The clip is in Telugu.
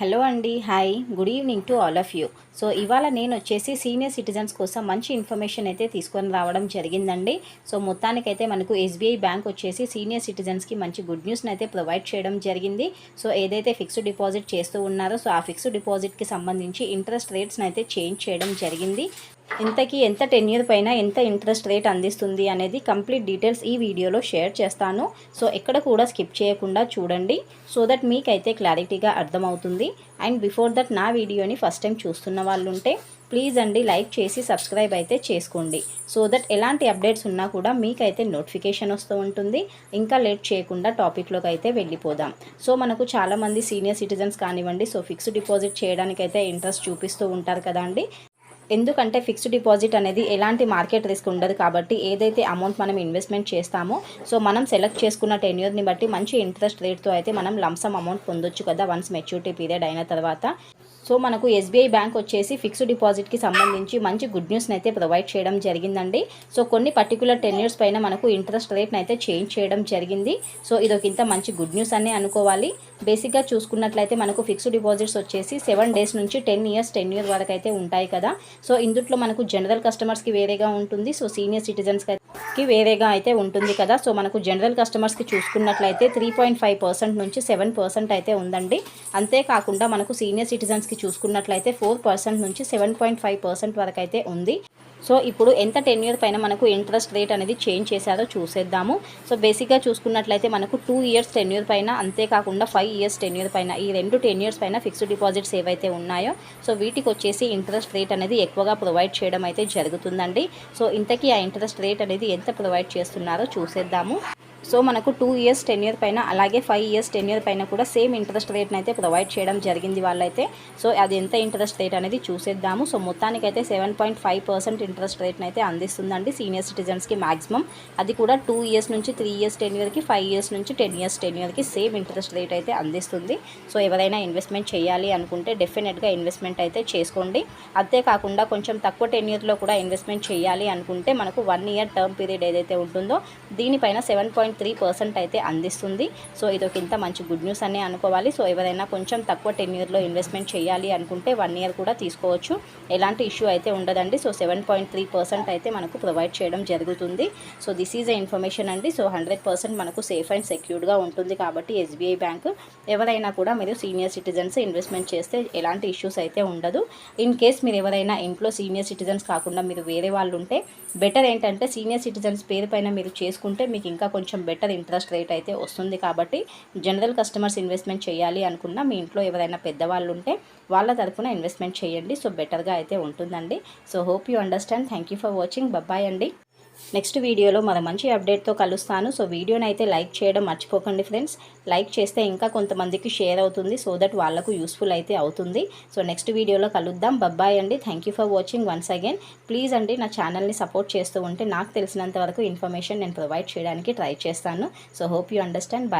హలో అండి hi. Good evening to all of you. So ఇవాళ నేను వచ్చేసి సీనియర్ సిటిజన్స్ కోసం మంచి ఇన్ఫర్మేషన్ అయితే తీసుకొని రావడం జరిగిందండి. సో మొత్తానికైతే మనకు ఎస్బీఐ బ్యాంక్ వచ్చేసి సీనియర్ సిటిజన్స్కి మంచి గుడ్ న్యూస్ని అయితే ప్రొవైడ్ చేయడం జరిగింది. సో ఏదైతే ఫిక్స్డ్ డిపాజిట్ చేస్తూ ఉన్నారో సో ఆ ఫిక్స్డ్ డిపాజిట్కి సంబంధించి ఇంట్రెస్ట్ రేట్స్ని అయితే చేంజ్ చేయడం జరిగింది. ఇంతకీ ఎంత టెన్ ఇయర్ పైన ఎంత ఇంట్రెస్ట్ రేట్ అందిస్తుంది అనేది కంప్లీట్ డీటెయిల్స్ ఈ వీడియోలో షేర్ చేస్తాను. సో ఎక్కడ కూడా స్కిప్ చేయకుండా చూడండి. సో దట్ మీకైతే క్లారిటీగా అర్థమవుతుంది. అండ్ బిఫోర్ దట్ నా వీడియోని ఫస్ట్ టైం చూస్తున్న వాళ్ళు ఉంటే ప్లీజ్ అండి లైక్ చేసి సబ్స్క్రైబ్ అయితే చేసుకోండి. సో దట్ ఎలాంటి అప్డేట్స్ ఉన్నా కూడా మీకైతే నోటిఫికేషన్ వస్తూ ఉంటుంది. ఇంకా లేట్ చేయకుండా టాపిక్లోకి అయితే వెళ్ళిపోదాం. సో మనకు చాలామంది సీనియర్ సిటిజన్స్ కానివ్వండి సో ఫిక్స్డ్ డిపాజిట్ చేయడానికైతే ఇంట్రెస్ట్ చూపిస్తూ ఉంటారు కదా అండి ఎందుకంటే ఫిక్స్డ్ డిపాజిట్ అనేది ఎలాంటి మార్కెట్ రిస్క్ ఉండదు కాబట్టి ఏదైతే అమౌంట్ మనం ఇన్వెస్ట్మెంట్ చేస్తామో సో మనం సెలెక్ట్ చేసుకున్న టెన్యూర్ని బట్టి మంచి ఇంట్రెస్ట్ రేట్తో అయితే మనం లంసమ్ అమౌంట్ పొందొచ్చు కదా వన్స్ మెచ్యూరిటీ పీరియడ్ అయిన తర్వాత. సో మనకు ఎస్బీఐ బ్యాంక్ వచ్చేసి ఫిక్స్డ్ డిపాజిట్కి సంబంధించి మంచి గుడ్ న్యూస్ని అయితే ప్రొవైడ్ చేయడం జరిగిందండి. సో కొన్ని పర్టికులర్ టెన్ ఇయర్స్ పైన మనకు ఇంట్రెస్ట్ రేట్ని అయితే చేంజ్ చేయడం జరిగింది. సో ఇదొక ఇంత మంచి గుడ్ న్యూస్ అనే అనుకోవాలి. బేసిక్గా చూసుకున్నట్లయితే మనకు ఫిక్స్డ్ డిపాజిట్స్ వచ్చేసి సెవెన్ డేస్ నుంచి టెన్ ఇయర్స్ టెన్ ఇయర్ వరకు అయితే ఉంటాయి కదా. సో ఇందుట్లో మనకు జనరల్ కస్టమర్స్కి వేరేగా ఉంటుంది. సో సీనియర్ సిటిజన్స్కి కి వేరేగా అయితే ఉంటుంది కదా. సో మనకు జనరల్ కస్టమర్స్కి చూసుకున్నట్లయితే త్రీ పాయింట్ ఫైవ్ పర్సెంట్ నుంచి సెవెన్ పర్సెంట్ అయితే ఉందండి. అంతేకాకుండా మనకు సీనియర్ సిటిజన్స్కి చూసుకున్నట్లయితే ఫోర్ పర్సెంట్ నుంచి సెవెన్ పాయింట్ ఫైవ్ పర్సెంట్ వరకు అయితే ఉంది. సో ఇప్పుడు ఎంత టెన్ ఇయర్ పైన మనకు ఇంట్రెస్ట్ రేట్ అనేది చేంజ్ చేశారో చూసేద్దాము. సో బేసిక్గా చూసుకున్నట్లయితే మనకు టూ ఇయర్స్ టెన్ ఇయర్ పైన అంతేకాకుండా ఫైవ్ ఇయర్స్ టెన్ ఇయర్ పైన ఈ రెండు టెన్ ఇయర్స్ పైన ఫిక్స్డ్ డిపాజిట్స్ ఏవైతే ఉన్నాయో సో వీటికి వచ్చేసి ఇంట్రెస్ట్ రేట్ అనేది ఎక్కువగా ప్రొవైడ్ చేయడం అయితే జరుగుతుందండి. సో ఇంతకీ ఆ ఇంట్రెస్ట్ రేట్ అనేది ఎంత ప్రొవైడ్ చేస్తున్నారో చూసేద్దాము. సో మనకు టూ ఇయర్స్ టెన్ ఇయర్ పైన అలాగే ఫైవ్ ఇయర్స్ టెన్ ఇయర్ పైన కూడా సేమ్ ఇంట్రెస్ట్ రేట్ని అయితే ప్రొవైడ్ చేయడం జరిగింది వాళ్ళైతే. సో అది ఎంత ఇంట్రెస్ట్ రేట్ అనేది చూసేద్దాము. సో మొత్తానికైతే seven point five percent interest రేట్ని అయితే అందిస్తుందండి సీనియర్ సిటిజన్స్కి మ్యాక్సిమం అది కూడా టూ ఇయర్స్ నుంచి త్రీ ఇయర్స్ టెన్ ఇయర్కి ఫైవ్ ఇయర్స్ నుంచి టెన్ ఇయర్స్ టెన్ ఇయర్కి సేమ్ ఇంట్రెస్ట్ రేట్ అయితే అందిస్తుంది. సో ఎవరైనా ఇన్వెస్ట్మెంట్ చేయాలి అనుకుంటే డెఫినెట్గా ఇన్వెస్ట్మెంట్ అయితే చేసుకోండి. అంతేకాకుండా కొంచెం తక్కువ టెన్ ఇయర్లో కూడా ఇన్వెస్ట్మెంట్ చేయాలి అనుకుంటే మనకు వన్ ఇయర్ టర్మ్ పీరియడ్ ఏదైతే ఉంటుందో దీనిపైన సెవెన్ పాయింట్ త్రీ పర్సెంట్ అయితే అందిస్తుంది. సో ఇదొక ఇంత మంచి గుడ్ న్యూస్ అనే అనుకోవాలి. సో ఎవరైనా కొంచెం తక్కువ టెన్ ఇయర్లో ఇన్వెస్ట్మెంట్ చేయాలి అనుకుంటే వన్ ఇయర్ కూడా తీసుకోవచ్చు. ఎలాంటి ఇష్యూ అయితే ఉండదండి. So seven point three percent అయితే మనకు ప్రొవైడ్ చేయడం జరుగుతుంది. So this is a information అండి. సో హండ్రెడ్ పర్సెంట్ మనకు సేఫ్ అండ్ సెక్యూర్డ్గా ఉంటుంది కాబట్టి ఎస్బీఐ బ్యాంక్ ఎవరైనా కూడా మీరు సీనియర్ సిటిజన్స్ ఇన్వెస్ట్మెంట్ చేస్తే ఎలాంటి ఇష్యూస్ అయితే ఉండదు. ఇన్ కేస్ మీరు ఎవరైనా ఇంట్లో సీనియర్ సిటిజన్స్ కాకుండా మీరు వేరే వాళ్ళు ఉంటే బెటర్ ఏంటంటే సీనియర్ సిటిజన్స్ పేరు పైన మీరు చేసుకుంటే మీకు ఇంకా కొంచెం బెటర్ ఇంట్రెస్ట్ రేట్ అయితే వస్తుంది కాబట్టి జనరల్ కస్టమర్స్ ఇన్వెస్ట్మెంట్ చేయాలి అనుకున్నా మీ ఇంట్లో ఎవరైనా పెద్దవాళ్ళు ఉంటే వాళ్ళ తరఫున ఇన్వెస్ట్మెంట్ చేయండి. సో బెటర్గా అయితే ఉంటుందండి. So hope you understand thank you for watching bye bye అండి. నెక్స్ట్ వీడియోలో మన మంచి అప్డేట్తో కలుస్తాను. సో వీడియోని అయితే లైక్ చేయడం మర్చిపోకండి ఫ్రెండ్స్. లైక్ చేస్తే ఇంకా కొంతమందికి షేర్ అవుతుంది. సో దట్ వాళ్ళకు యూస్ఫుల్ అయితే అవుతుంది. సో నెక్స్ట్ వీడియోలో కలుద్దాం. బబ్బాయ్ అండి. Thank you for watching once again please అండి నా ఛానల్ని సపోర్ట్ చేస్తూ ఉంటే నాకు తెలిసినంత వరకు ఇన్ఫర్మేషన్ నేను ప్రొవైడ్ చేయడానికి ట్రై చేస్తాను. So hope you understand bye